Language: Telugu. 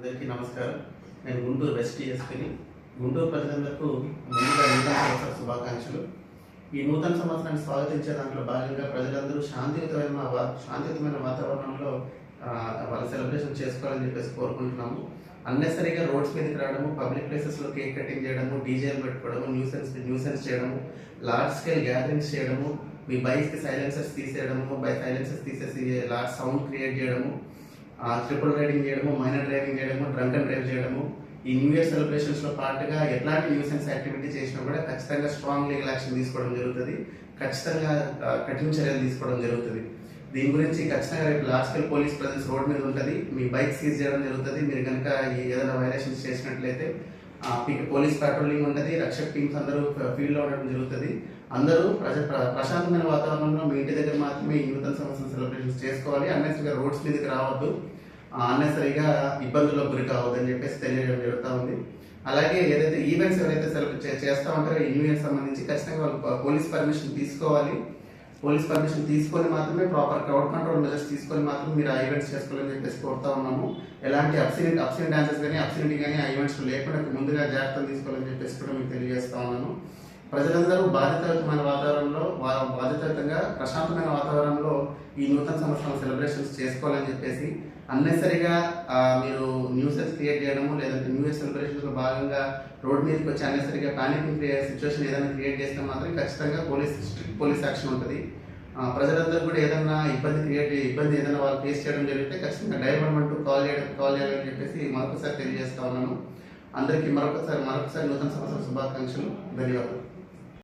అందరికీ నమస్కారం. నేను గుంటూరు వెస్ట్ ఎస్పీని గుంటూరు ప్రజలందరికీ ముందుగా నూతన సంవత్సర శుభాకాంక్షలు. ఈ నూతన సంవత్సరాన్ని స్వాగతించే దాంట్లో భాగంగా ప్రజలందరూ శాంతియుతమైన శాంతియుతమైన వాతావరణంలో వాళ్ళ సెలబ్రేషన్ చేసుకోవాలని చెప్పేసి కోరుకుంటున్నాము. అన్నెసరీగా రోడ్స్ మీదకి రావడము పబ్లిక్ ప్లేసెస్లో కేక్ కటింగ్ చేయడము డీజేలు పెట్టుకోవడము న్యూసెన్స్ న్యూసెన్స్ చేయడము లార్జ్ స్కేల్ గ్యాదరింగ్స్ చేయడము మీ బైక్స్కి సైలెన్సర్స్ తీసేయడము బై సైలెన్సర్స్ తీసేసి లార్జ్ సౌండ్ క్రియేట్ చేయడము ట్రిపుల్ రైడింగ్ చేయడము మైనర్ డ్రైవింగ్ చేయడము డ్రంక్ అండ్ డ్రైవ్ చేయడము ఈ న్యూ ఇయర్ సెలబ్రేషన్స్లో పాటుగా ఎట్లాంటి న్యూసెన్స్ యాక్టివిటీ చేసినా కూడా ఖచ్చితంగా స్ట్రాంగ్ లీగల్ యాక్షన్ తీసుకోవడం జరుగుతుంది. ఖచ్చితంగా కఠిన చర్యలు తీసుకోవడం జరుగుతుంది. దీని గురించి ఖచ్చితంగా రేపు లార్జ్ పోలీస్ ప్రజెన్స్ రోడ్ మీద ఉంటుంది. మీ బైక్ సీజ్ చేయడం జరుగుతుంది. మీరు కనుక ఈ ఏదైనా వైలేషన్స్ చేసినట్లయితే పోలీస్ పెట్రోలింగ్ ఉంటుంది రక్షక్ టీమ్స్ అందరూ ఫీల్డ్లో ఉండడం జరుగుతుంది. అందరూ ప్రజ ప్రశాంతమైన వాతావరణంలో మీ ఇంటి దగ్గర మాత్రమే ఈ నూతన సంవత్సరం సెలబ్రేషన్స్ చేసుకోవాలి. అన్నెసరిగా రోడ్స్ మీదకి రావద్దు. అన్నెసరిగా ఇబ్బందులకు గురి కావద్దని చెప్పేసి తెలియడం జరుగుతూ ఉంది. అలాగే ఏదైతే ఈవెంట్స్ ఎవరైతే సెలబ్రేట్ చేస్తూ ఉంటారో ఈ న్యూ ఇయర్ సంబంధించి ఖచ్చితంగా వాళ్ళు పోలీస్ పర్మిషన్ తీసుకోవాలి. పోలీస్ పర్మిషన్ తీసుకొని మాత్రమే ప్రాపర్ క్రౌడ్ కంట్రోల్ మెజర్స్ తీసుకొని మాత్రమే మీరు ఆ ఈవెంట్స్ చేసుకోవాలని చెప్పేసి కోరుతా ఉన్నాము. ఎలాంటి అబ్సిడెంట్ అబ్సిడెంట్ డాన్సెస్ కానీ అబ్సిడెంట్ కానీ ఆ ఈవెంట్స్ లేకుండా ముందుగా జాగ్రత్తలు తీసుకోవాలని చెప్పేసి కూడా మీకు తెలియజేస్తా ఉన్నాను. ప్రజలందరూ బాధ్యతాయుతమైన వాతావరణంలో వా- బాధ్యతాయుతంగా ప్రశాంతమైన వాతావరణంలో ఈ నూతన సంవత్సరం సెలబ్రేషన్స్ చేసుకోవాలని చెప్పేసి అన్నెసరిగా మీరు న్యూసెస్ క్రియేట్ చేయడము లేదంటే న్యూ ఇయర్ సెలబ్రేషన్స్లో భాగంగా రోడ్ మీదకి వచ్చి అన్నెసరిగా పానిక్ సిచ్యువేషన్ ఏదైనా క్రియేట్ చేస్తే మాత్రం ఖచ్చితంగా పోలీస్ స్ట్రిక్ట్ పోలీస్ యాక్షన్ ఉంటుంది. ప్రజలందరూ కూడా ఏదైనా ఇబ్బంది క్రియేట్ ఇబ్బంది ఏదైనా వాళ్ళు ఫేస్ చేయడం జరిగితే ఖచ్చితంగా డైవర్మెంట్ కాల్ చేయడం కాల్ చేయాలని చెప్పేసి మరొకసారి తెలియజేస్తా ఉన్నాను. అందరికీ మరొకసారి మరొకసారి నూతన సంవత్సర శుభాకాంక్షలు. ధన్యవాదాలు.